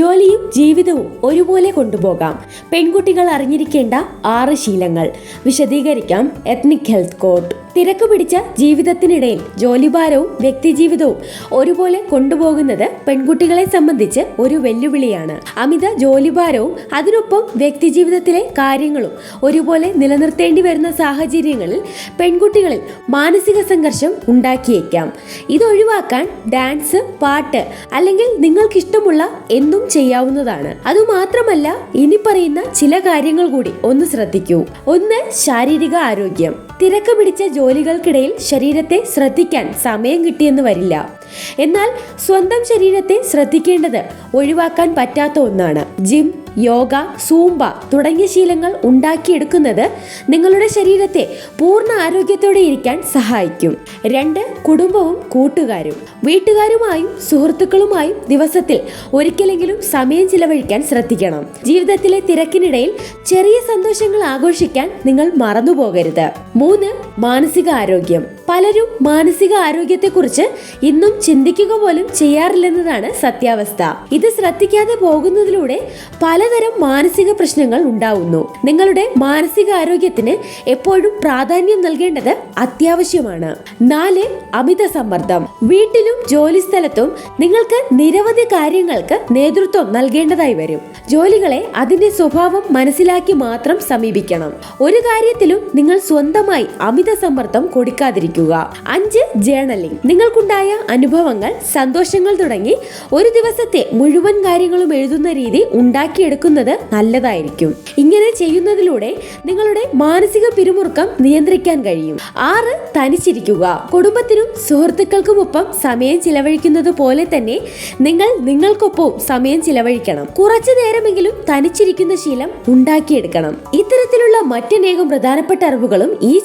ജോലിയും ജീവിതവും ഒരുപോലെ കൊണ്ടുപോകാം. പെൺകുട്ടികൾ അറിഞ്ഞിരിക്കേണ്ട ആറ് ശീലങ്ങൾ. വിശദീകരിക്കാം. എത്നിക് ഹെൽത്ത് കോഡ് തിരക്ക് പിടിച്ച ജീവിതത്തിനിടയിൽ ജോലിഭാരവും വ്യക്തിജീവിതവും ഒരുപോലെ കൊണ്ടുപോകുന്നത് പെൺകുട്ടികളെ സംബന്ധിച്ച് ഒരു വെല്ലുവിളിയാണ്. അമിത ജോലിഭാരവും അതിനൊപ്പം വ്യക്തിജീവിതത്തിലെ കാര്യങ്ങളും ഒരുപോലെ നിലനിർത്തേണ്ടി വരുന്ന സാഹചര്യങ്ങളിൽ പെൺകുട്ടികളിൽ മാനസിക സംഘർഷം ഉണ്ടാക്കിയേക്കാം. ഇതൊഴിവാക്കാൻ ഡാൻസ് പാട്ട് അല്ലെങ്കിൽ നിങ്ങൾക്കിഷ്ടമുള്ള എന്തും ചെയ്യാവുന്നതാണ്. അതുമാത്രമല്ല ഇനി പറയുന്ന ചില കാര്യങ്ങൾ കൂടി ഒന്ന് ശ്രദ്ധിക്കൂ. ഒന്ന് ശാരീരിക ആരോഗ്യം. തിരക്ക് പിടിച്ച ജോലികൾക്കിടയിൽ ശരീരത്തെ ശ്രദ്ധിക്കാൻ സമയം കിട്ടിയെന്ന് വരില്ല. എന്നാൽ സ്വന്തം ശരീരത്തെ ശ്രദ്ധിക്കേണ്ടത് ഒഴിവാക്കാൻ പറ്റാത്ത ഒന്നാണ്. ജിം യോഗ സൂംബ തുടങ്ങിയ ശീലങ്ങൾ ഉണ്ടാക്കിയെടുക്കുന്നത് നിങ്ങളുടെ ശരീരത്തെ പൂർണ ആരോഗ്യത്തോടെ ഇരിക്കാൻ സഹായിക്കും. രണ്ട് കുടുംബവും കൂട്ടുകാരും. വീട്ടുകാരുമായും സുഹൃത്തുക്കളുമായും ദിവസത്തിൽ ഒരിക്കലെങ്കിലും സമയം ചിലവഴിക്കാൻ ശ്രദ്ധിക്കണം. ജീവിതത്തിലെ തിരക്കിനിടയിൽ ചെറിയ സന്തോഷങ്ങൾ ആഘോഷിക്കാൻ നിങ്ങൾ മറന്നു പോകരുത് മൂന്ന് മാനസിക ആരോഗ്യം പലരും മാനസിക ആരോഗ്യത്തെക്കുറിച്ച് ഇന്നും ചിന്തിക്കുക പോലും ചെയ്യാറില്ലെന്നതാണ് സത്യാവസ്ഥ. ഇത് ശ്രദ്ധിക്കാതെ പോകുന്നതിലൂടെ പലതരം മാനസിക പ്രശ്നങ്ങൾ ഉണ്ടാവുന്നു. നിങ്ങളുടെ മാനസിക ആരോഗ്യത്തിന് എപ്പോഴും പ്രാധാന്യം നൽകേണ്ടത് അത്യാവശ്യമാണ്. നാല് അമിത സമ്മർദ്ദം. വീട്ടിലും ജോലി സ്ഥലത്തും നിങ്ങൾക്ക് നിരവധി കാര്യങ്ങൾക്ക് നേതൃത്വം നൽകേണ്ടതായി വരും. ജോലികളെ അതിന്റെ സ്വഭാവം മനസ്സിലാക്കി മാത്രം സമീപിക്കണം. ഒരു കാര്യത്തിലും നിങ്ങൾ സ്വന്തമായി അമിത സമ്മർദ്ദം കൊടുക്കാതിരിക്കുക. അഞ്ച് ജേണലിംഗ് നിങ്ങൾക്കുണ്ടായ അനുഭവങ്ങൾ സന്തോഷങ്ങൾ തുടങ്ങി ഒരു ദിവസത്തെ മുഴുവൻ കാര്യങ്ങളും എഴുതുന്ന രീതി ഉണ്ടാക്കിയെടുക്കുന്നത് നല്ലതായിരിക്കും. ഇങ്ങനെ ചെയ്യുന്നതിലൂടെ നിങ്ങളുടെ മാനസിക പിരിമുറുക്കം നിയന്ത്രിക്കാൻ കഴിയും. ആറ് തനിച്ചിരിക്കുക. കുടുംബത്തിനും സുഹൃത്തുക്കൾക്കുമൊപ്പം സമയം ചിലവഴിക്കുന്നത് പോലെ തന്നെ നിങ്ങൾ നിങ്ങൾക്കൊപ്പവും സമയം ചിലവഴിക്കണം. കുറച്ചു നേരമെങ്കിലും തനിച്ചിരിക്കുന്ന ശീലം ഉണ്ടാക്കിയെടുക്കണം. ഇത്തരത്തിലുള്ള മറ്റനേകം പ്രധാനപ്പെട്ട അറിവുകളും ഈ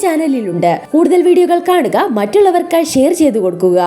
ചാനലിലുണ്ട് കൂടുതൽ വീഡിയോകൾ കാണുക മറ്റുള്ളവർക്കായി ഷെയർ ചെയ്തു കൊടുക്കുക.